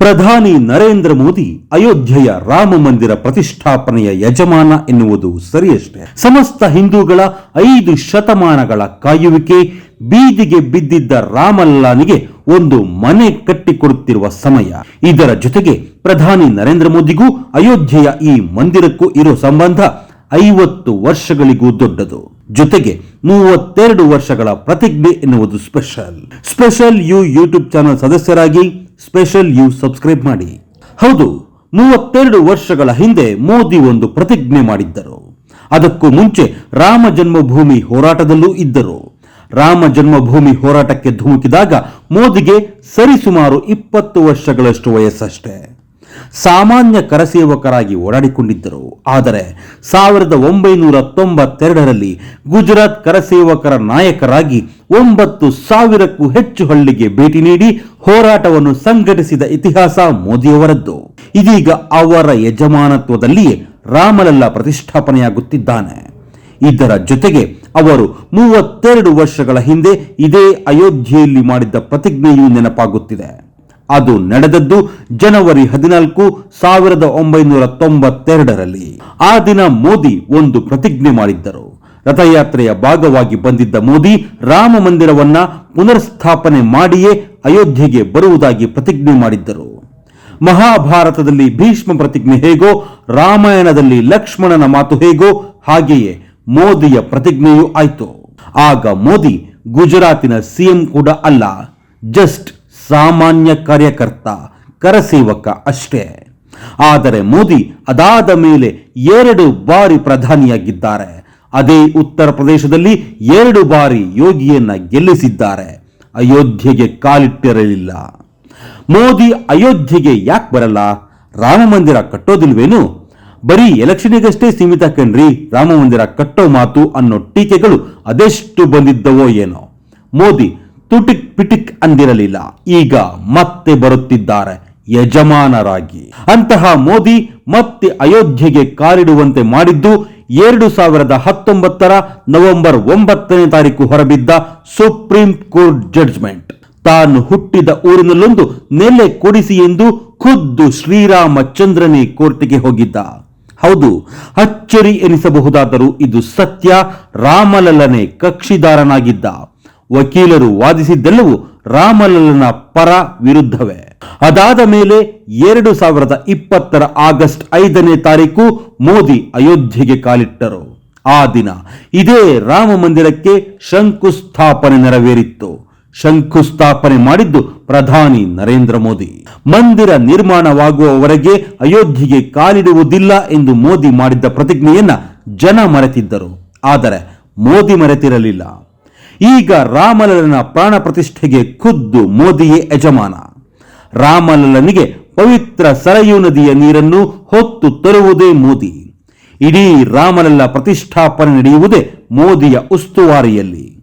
ಪ್ರಧಾನಿ ನರೇಂದ್ರ ಮೋದಿ ಅಯೋಧ್ಯೆಯ ರಾಮ ಮಂದಿರ ಪ್ರತಿಷ್ಠಾಪನೆಯ ಯಜಮಾನ ಎನ್ನುವುದು ಸರಿಯಷ್ಟೇ. ಸಮಸ್ತ ಹಿಂದೂಗಳ ಐದು ಶತಮಾನಗಳ ಕಾಯುವಿಕೆ, ಬೀದಿಗೆ ಬಿದ್ದಿದ್ದ ರಾಮಲ್ಲಾನಿಗೆ ಒಂದು ಮನೆ ಕಟ್ಟಿಕೊಡುತ್ತಿರುವ ಸಮಯ. ಇದರ ಜೊತೆಗೆ ಪ್ರಧಾನಿ ನರೇಂದ್ರ ಮೋದಿಗೂ ಅಯೋಧ್ಯೆಯ ಈ ಮಂದಿರಕ್ಕೂ ಇರೋ ಸಂಬಂಧ ಐವತ್ತು ವರ್ಷಗಳಿಗೂ ದೊಡ್ಡದು. ಜೊತೆಗೆ ಮೂವತ್ತೆರಡು ವರ್ಷಗಳ ಪ್ರತಿಜ್ಞೆ ಎನ್ನುವುದು special. Special you YouTube channel ಸದಸ್ಯರಾಗಿ ಸ್ಪೆಷಲ್ ಯು ಸಬ್ಸ್ಕ್ರೈಬ್ ಮಾಡಿ. ಹೌದು, ಮೂವತ್ತೆರಡು ವರ್ಷಗಳ ಹಿಂದೆ ಮೋದಿ ಒಂದು ಪ್ರತಿಜ್ಞೆ ಮಾಡಿದ್ದರು. ಅದಕ್ಕೂ ಮುಂಚೆ ರಾಮ ಜನ್ಮಭೂಮಿ ಹೋರಾಟದಲ್ಲೂ ಇದ್ದರು. ರಾಮ ಜನ್ಮಭೂಮಿ ಹೋರಾಟಕ್ಕೆ ಧುಮುಕಿದಾಗ ಮೋದಿಗೆ ಸರಿಸುಮಾರು ಇಪ್ಪತ್ತು ವರ್ಷಗಳಷ್ಟು ವಯಸ್ಸಷ್ಟೇ. ಸಾಮಾನ್ಯ ಕರಸೇವಕರಾಗಿ ಓಡಾಡಿಕೊಂಡಿದ್ದರು. ಆದರೆ ಸಾವಿರದ ಒಂಬೈನೂರ ತೊಂಬತ್ತೆರಡರಲ್ಲಿ ಗುಜರಾತ್ ಕರಸೇವಕರ ನಾಯಕರಾಗಿ ಒಂಬತ್ತು ಸಾವಿರಕ್ಕೂ ಹೆಚ್ಚು ಹಳ್ಳಿಗೆ ಭೇಟಿ ನೀಡಿ ಹೋರಾಟವನ್ನು ಸಂಘಟಿಸಿದ ಇತಿಹಾಸ ಮೋದಿಯವರದ್ದು. ಇದೀಗ ಅವರ ಯಜಮಾನತ್ವದಲ್ಲಿಯೇ ರಾಮಲಲ್ಲ ಪ್ರತಿಷ್ಠಾಪನೆಯಾಗುತ್ತಿದ್ದಾನೆ. ಇದರ ಜೊತೆಗೆ ಅವರು ಮೂವತ್ತೆರಡು ವರ್ಷಗಳ ಹಿಂದೆ ಇದೇ ಅಯೋಧ್ಯೆಯಲ್ಲಿ ಮಾಡಿದ್ದ ಪ್ರತಿಜ್ಞೆಯೂ ನೆನಪಾಗುತ್ತಿದೆ. ಅದು ನಡೆದದ್ದು ಜನವರಿ ಹದಿನಾಲ್ಕು ಸಾವಿರದ ಒಂಬೈನೂರ ತೊಂಬತ್ತೆರಡರಲ್ಲಿ. ಆ ದಿನ ಮೋದಿ ಒಂದು ಪ್ರತಿಜ್ಞೆ ಮಾಡಿದ್ದರು. ರಥಯಾತ್ರೆಯ ಭಾಗವಾಗಿ ಬಂದಿದ್ದ ಮೋದಿ ರಾಮ ಮಂದಿರವನ್ನ ಪುನರ್ಸ್ಥಾಪನೆ ಮಾಡಿಯೇ ಅಯೋಧ್ಯೆಗೆ ಬರುವುದಾಗಿ ಪ್ರತಿಜ್ಞೆ ಮಾಡಿದ್ದರು. ಮಹಾಭಾರತದಲ್ಲಿ ಭೀಷ್ಮ ಪ್ರತಿಜ್ಞೆ ಹೇಗೋ, ರಾಮಾಯಣದಲ್ಲಿ ಲಕ್ಷ್ಮಣನ ಮಾತು ಹೇಗೋ, ಹಾಗೆಯೇ ಮೋದಿಯ ಪ್ರತಿಜ್ಞೆಯೂ ಆಯಿತು. ಆಗ ಮೋದಿ ಗುಜರಾತಿನ ಸಿಎಂ ಕೂಡ ಅಲ್ಲ, ಜಸ್ಟ್ ಸಾಮಾನ್ಯ ಕಾರ್ಯಕರ್ತ ಕರಸೇವಕ ಅಷ್ಟೇ. ಆದರೆ ಮೋದಿ ಅದಾದ ಮೇಲೆ ಎರಡು ಬಾರಿ ಪ್ರಧಾನಿಯಾಗಿದ್ದಾರೆ. ಅದೇ ಉತ್ತರ ಪ್ರದೇಶದಲ್ಲಿ ಎರಡು ಬಾರಿ ಯೋಗಿಯನ್ನ ಗೆಲ್ಲಿಸಿದ್ದಾರೆ. ಅಯೋಧ್ಯೆಗೆ ಕಾಲಿಟ್ಟಿರಲಿಲ್ಲ. ಮೋದಿ ಅಯೋಧ್ಯೆಗೆ ಯಾಕೆ ಬರಲ್ಲ? ರಾಮ ಮಂದಿರ ಕಟ್ಟೋದಿಲ್ವೇನು? ಬರೀ ಎಲೆಕ್ಷನಿಗಷ್ಟೇ ಸೀಮಿತ ಕಣ್ರಿ. ರಾಮ ಮಂದಿರ ಕಟ್ಟೋ ಮಾತು ಅನ್ನೋ ಟೀಕೆಗಳು ಅದೆಷ್ಟು ಬಂದಿದ್ದವೋ ಏನೋ. ಮೋದಿ ತುಟಿಕ್ ಪಿಟಿಕ್ ಅಂದಿರಲಿಲ್ಲ. ಈಗ ಮತ್ತೆ ಬರುತ್ತಿದ್ದಾರೆ ಯಜಮಾನರಾಗಿ. ಅಂತಹ ಮೋದಿ ಮತ್ತೆ ಅಯೋಧ್ಯೆಗೆ ಕಾಲಿಡುವಂತೆ ಮಾಡಿದ್ದು ಎರಡು ಸಾವಿರದ ಹತ್ತೊಂಬತ್ತರ ನವೆಂಬರ್ ಒಂಬತ್ತನೇ ತಾರೀಕು ಹೊರಬಿದ್ದ ಸುಪ್ರೀಂ ಕೋರ್ಟ್ ಜಡ್ಜ್ಮೆಂಟ್. ತಾನು ಹುಟ್ಟಿದ ಊರಿನಲ್ಲೊಂದು ನೆಲೆ ಕೊಡಿಸಿ ಎಂದು ಖುದ್ದು ಶ್ರೀರಾಮಚಂದ್ರನೇ ಕೋರ್ಟಿಗೆ ಹೋಗಿದ್ದ. ಹೌದು, ಅಚ್ಚರಿ ಎನಿಸಬಹುದಾದರೂ ಇದು ಸತ್ಯ ರಾಮಲಲ್ಲನೆ ಕಕ್ಷಿದಾರನಾಗಿದ್ದ. ವಕೀಲರು ವಾದಿಸಿದ್ದೆಲ್ಲವೂ ರಾಮಲಲ್ಲನ ಪರ ವಿರುದ್ಧವೇ. ಅದಾದ ಮೇಲೆ ಎರಡು ಸಾವಿರದ ಇಪ್ಪತ್ತರ ಆಗಸ್ಟ್ ಐದನೇ ತಾರೀಕು ಮೋದಿ ಅಯೋಧ್ಯೆಗೆ ಕಾಲಿಟ್ಟರು. ಆ ದಿನ ಇದೇ ರಾಮ ಮಂದಿರಕ್ಕೆ ಶಂಕುಸ್ಥಾಪನೆ ನೆರವೇರಿತ್ತು. ಶಂಕುಸ್ಥಾಪನೆ ಮಾಡಿದ್ದು ಪ್ರಧಾನಿ ನರೇಂದ್ರ ಮೋದಿ. ಮಂದಿರ ನಿರ್ಮಾಣವಾಗುವವರೆಗೆ ಅಯೋಧ್ಯೆಗೆ ಕಾಲಿಡುವುದಿಲ್ಲ ಎಂದು ಮೋದಿ ಮಾಡಿದ್ದ ಪ್ರತಿಜ್ಞೆಯನ್ನ ಜನ ಮರೆತಿದ್ದರು. ಆದರೆ ಮೋದಿ ಮರೆತಿರಲಿಲ್ಲ. ಈಗ ರಾಮಲಲ್ಲನ ಪ್ರಾಣ ಪ್ರತಿಷ್ಠೆಗೆ ಖುದ್ದು ಮೋದಿಯೇ ಯಜಮಾನ. ರಾಮಲಲ್ಲನಿಗೆ ಪವಿತ್ರ ಸರಯೂ ನದಿಯ ನೀರನ್ನು ಹೊತ್ತು ತರುವುದೇ ಮೋದಿ. ಇಡೀ ರಾಮಲಲ್ಲ ಪ್ರತಿಷ್ಠಾಪನೆ ನಡೆಯುವುದೇ ಮೋದಿಯ ಉಸ್ತುವಾರಿಯಲ್ಲಿ.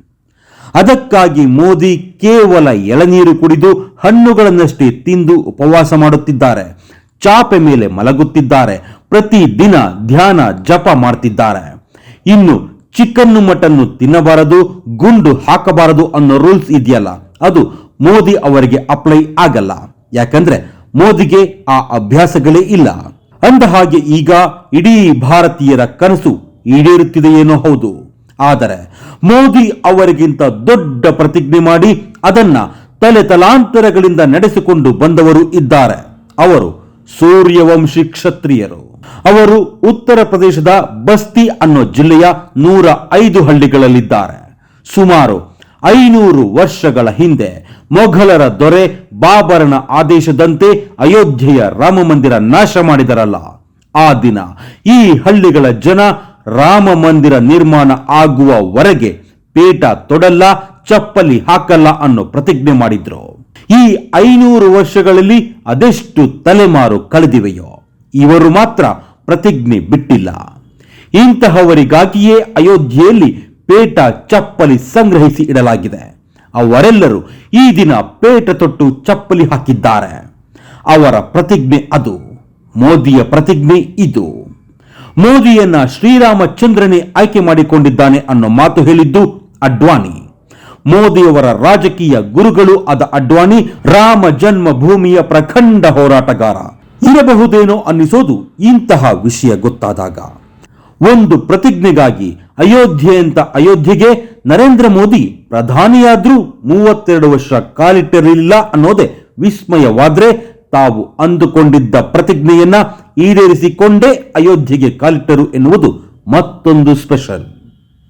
ಅದಕ್ಕಾಗಿ ಮೋದಿ ಕೇವಲ ಎಳನೀರು ಕುಡಿದು ಹಣ್ಣುಗಳನ್ನಷ್ಟೇ ತಿಂದು ಉಪವಾಸ ಮಾಡುತ್ತಿದ್ದಾರೆ. ಚಾಪೆ ಮೇಲೆ ಮಲಗುತ್ತಿದ್ದಾರೆ. ಪ್ರತಿ ದಿನ ಧ್ಯಾನ ಜಪ ಮಾಡ್ತಿದ್ದಾರೆ. ಇನ್ನು ಚಿಕನ್ನು ಮಟನ್ನು ತಿನ್ನಬಾರದು, ಗುಂಡು ಹಾಕಬಾರದು ಅನ್ನೋ ರೂಲ್ಸ್ ಇದೆಯಲ್ಲ, ಅದು ಮೋದಿ ಅವರಿಗೆ ಅಪ್ಲೈ ಆಗಲ್ಲ. ಯಾಕಂದ್ರೆ ಮೋದಿಗೆ ಆ ಅಭ್ಯಾಸಗಳೇ ಇಲ್ಲ. ಅಂದ ಹಾಗೆ ಈಗ ಇಡೀ ಭಾರತೀಯರ ಕನಸು ಈಡೇರುತ್ತಿದೆಯೇನೋ ಹೌದು. ಆದರೆ ಮೋದಿ ಅವರಿಗಿಂತ ದೊಡ್ಡ ಪ್ರತಿಜ್ಞೆ ಮಾಡಿ ಅದನ್ನ ತಲೆ ತಲಾಂತರಗಳಿಂದ ನಡೆಸಿಕೊಂಡು ಬಂದವರು ಇದ್ದಾರೆ. ಅವರು ಸೂರ್ಯವಂಶಿ ಕ್ಷತ್ರಿಯರು. ಅವರು ಉತ್ತರ ಪ್ರದೇಶದ ಬಸ್ತಿ ಅನ್ನೋ ಜಿಲ್ಲೆಯ ನೂರ ಐದು ಹಳ್ಳಿಗಳಲ್ಲಿದ್ದಾರೆ. ಸುಮಾರು ಐನೂರು ವರ್ಷಗಳ ಹಿಂದೆ ಮೊಘಲರ ದೊರೆ ಬಾಬರನ ಆದೇಶದಂತೆ ಅಯೋಧ್ಯೆಯ ರಾಮ ಮಂದಿರ ನಾಶ ಮಾಡಿದರಲ್ಲ. ಆ ದಿನ ಈ ಹಳ್ಳಿಗಳ ಜನ ರಾಮ ಮಂದಿರ ನಿರ್ಮಾಣ ಆಗುವವರೆಗೆ ಪೇಟ ತೊಡಲ್ಲ, ಚಪ್ಪಲಿ ಹಾಕಲ್ಲ ಅನ್ನೋ ಪ್ರತಿಜ್ಞೆ ಮಾಡಿದ್ರು. ಈ ಐನೂರು ವರ್ಷಗಳಲ್ಲಿ ಅದೆಷ್ಟು ತಲೆಮಾರು ಕಳೆದಿವೆಯೋ, ಇವರು ಮಾತ್ರ ಪ್ರತಿಜ್ಞೆ ಬಿಟ್ಟಿಲ್ಲ. ಇಂತಹವರಿಗಾಗಿಯೇ ಅಯೋಧ್ಯೆಯಲ್ಲಿ ಪೇಟ ಚಪ್ಪಲಿ ಸಂಗ್ರಹಿಸಿ ಇಡಲಾಗಿದೆ. ಅವರೆಲ್ಲರೂ ಈ ದಿನ ಪೇಟ ತೊಟ್ಟು ಚಪ್ಪಲಿ ಹಾಕಿದ್ದಾರೆ. ಅವರ ಪ್ರತಿಜ್ಞೆ ಅದು, ಮೋದಿಯ ಪ್ರತಿಜ್ಞೆ ಇದು. ಮೋದಿಯನ್ನ ಶ್ರೀರಾಮಚಂದ್ರನೇ ಆಯ್ಕೆ ಮಾಡಿಕೊಂಡಿದ್ದಾನೆ ಅನ್ನೋ ಮಾತು ಹೇಳಿದ್ದು ಅಡ್ವಾಣಿ. ಮೋದಿಯವರ ರಾಜಕೀಯ ಗುರುಗಳು ಆದ ಅಡ್ವಾಣಿ, ರಾಮ ಜನ್ಮಭೂಮಿಯ ಪ್ರಖಂಡ ಹೋರಾಟಗಾರ. ಇರಬಹುದೇನೋ ಅನ್ನಿಸೋದು ಇಂತಹ ವಿಷಯ ಗೊತ್ತಾದಾಗ. ಒಂದು ಪ್ರತಿಜ್ಞೆಗಾಗಿ ಅಯೋಧ್ಯೆ ಅಂತ ಅಯೋಧ್ಯೆಗೆ ನರೇಂದ್ರ ಮೋದಿ ಪ್ರಧಾನಿಯಾದ್ರೂ ಮೂವತ್ತೆರಡು ವರ್ಷ ಕಾಲಿಟ್ಟಿರಲಿಲ್ಲ ಅನ್ನೋದೇ ವಿಸ್ಮಯವಾದ್ರೆ ತಾವು ಅಂದುಕೊಂಡಿದ್ದ ಪ್ರತಿಜ್ಞೆಯನ್ನ ಈಡೇರಿಸಿಕೊಂಡೇ ಅಯೋಧ್ಯೆಗೆ ಕಾಲಿಟ್ಟರು ಎನ್ನುವುದು ಮತ್ತೊಂದು ಸ್ಪೆಷಲ್.